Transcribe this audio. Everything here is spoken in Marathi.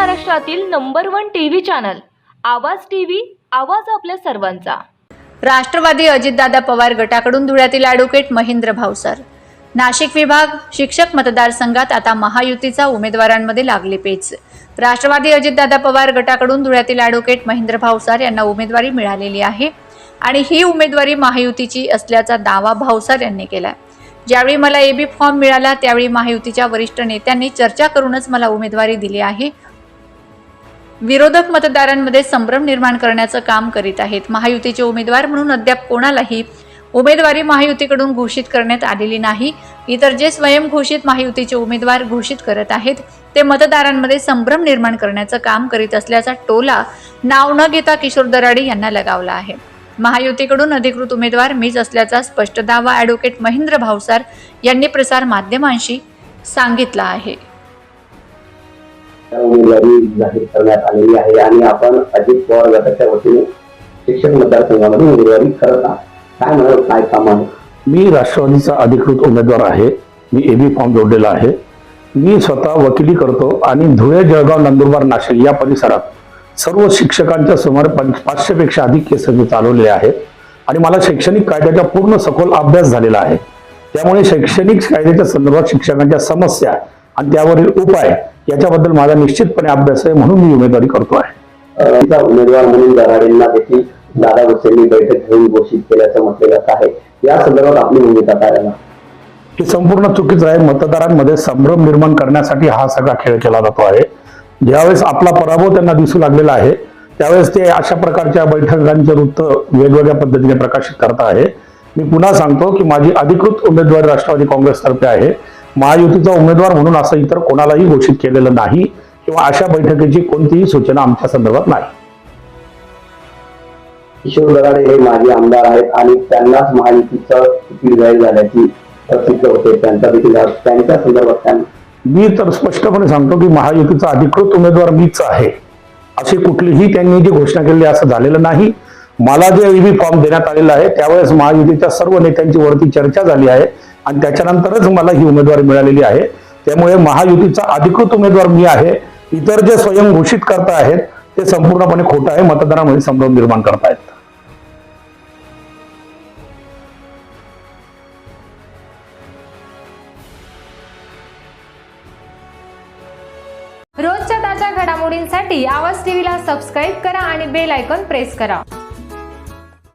महाराष्ट्रातील number one TV channel Awaaz TV Awaaz आपल्या सर्वांचा. राष्ट्रवादी अजितदादा पवार गटाकडून धुळ्यातील ॲडव्होकेट महेंद्र भावसार नाशिक विभाग शिक्षक मतदारसंघात आता महायुतीचा उमेदवारांमध्ये लागले पेच. राष्ट्रवादी अजितदादा पवार गटाकडून धुळ्यातील ॲडव्होकेट महेंद्र भावसार यांना उमेदवारी मिळालेली आहे आणि ही उमेदवारी महायुतीची असल्याचा दावा भावसार यांनी केला ज्यावेळी मला एबी फॉर्म मिळाला त्यावेळी महायुतीच्या वरिष्ठ नेत्यांनी चर्चा करूनच मला उमेदवारी दिली आहे. विरोधक मतदारांमध्ये संभ्रम निर्माण करण्याचं काम करीत आहेत. महायुतीचे उमेदवार म्हणून अद्याप कोणालाही उमेदवारी महायुतीकडून घोषित करण्यात आलेली नाही. इतर जे स्वयंघोषित महायुतीचे उमेदवार घोषित करत आहेत ते मतदारांमध्ये संभ्रम निर्माण करण्याचं काम करीत असल्याचा टोला नाव न घेता किशोर दराडे यांना लगावला आहे. महायुतीकडून अधिकृत उमेदवार मीच असल्याचा स्पष्ट दावा ॲडव्होकेट महेंद्र भावसार यांनी प्रसार माध्यमांशी सांगितला आहे. उमेदवारी जाहीर करण्यात आलेली आहे आणि आपण अजित पवार गटाच्या वतीने शिक्षक मतदारसंघामध्ये उमेदवारी करत आहात. काय म्हणाल काय काम आहे? मी राष्ट्रवादीचा अधिकृत उमेदवार आहे. मी एबी फॉर्म जोडलेला आहे. मी स्वतः वकिली करतो आणि धुळे जळगाव नंदुरबार नाशिक या परिसरात सर्व शिक्षकांच्या सुमारे पंच पाचशेपेक्षा अधिक केसेस मी चालवलेले आहेत. आणि मला शैक्षणिक कायद्याचा पूर्ण सखोल अभ्यास झालेला आहे. त्यामुळे शैक्षणिक कायद्याच्या संदर्भात शिक्षकांच्या समस्या आणि त्यावरील उपाय याच्याबद्दल माझा निश्चितपणे अभ्यास आहे म्हणून मी उमेदवारी करतो आहे. उमेदवार म्हणून दराडेंना देखील दादा भुसेंनी बैठक घेऊन घोषित केल्याचं म्हटलं जात आहे. या संदर्भात आपली भूमिका काय हे संपूर्ण चुकीचं आहे. मतदारांमध्ये संभ्रम निर्माण करण्यासाठी हा सगळा खेळ केला जातो आहे. ज्यावेळेस आपला पराभव त्यांना दिसू लागलेला आहे त्यावेळेस ते अशा प्रकारच्या बैठकांचे वृत्त वेगवेगळ्या पद्धतीने प्रकाशित करत आहे. मी पुन्हा सांगतो की माझी अधिकृत उमेदवारी राष्ट्रवादी काँग्रेसतर्फे आहे. महायुतीचा उमेदवार म्हणून असं इतर कोणालाही घोषित केलेलं नाही किंवा अशा बैठकीची कोणतीही सूचना आमच्या संदर्भात नाही. किशोर दराडे हे माजी आमदार आहेत आणि त्यांनाच महायुतीचं तिकीट जाहीर झाल्याची प्रसिद्ध होते. त्यांचा देखील त्यांच्या संदर्भात मी तर स्पष्टपणे सांगतो की महायुतीचा अधिकृत उमेदवार मीच आहे. अशी कुठलीही त्यांनी जी घोषणा केली असं झालेलं नाही. मला जे ईव्ही फॉर्म देण्यात आलेला आहे त्यावेळेस महायुतीच्या सर्व नेत्यांची वरती चर्चा झाली आहे. आणि त्याच्यानंतरच मला ही उमेदवारी मिळालेली आहे. त्यामुळे महायुतीचा अधिकृत उमेदवार मी आहे. इतर जे स्वयं घोषित करता आहेत ते संपूर्णपणे खोटं आहे. मतदारामध्ये संभ्रम निर्माण करतायत. रोजच्या ताज्या घडामोडींसाठी आवाज टीव्हीला सबस्क्राईब करा आणि बेल आयकॉन प्रेस करा.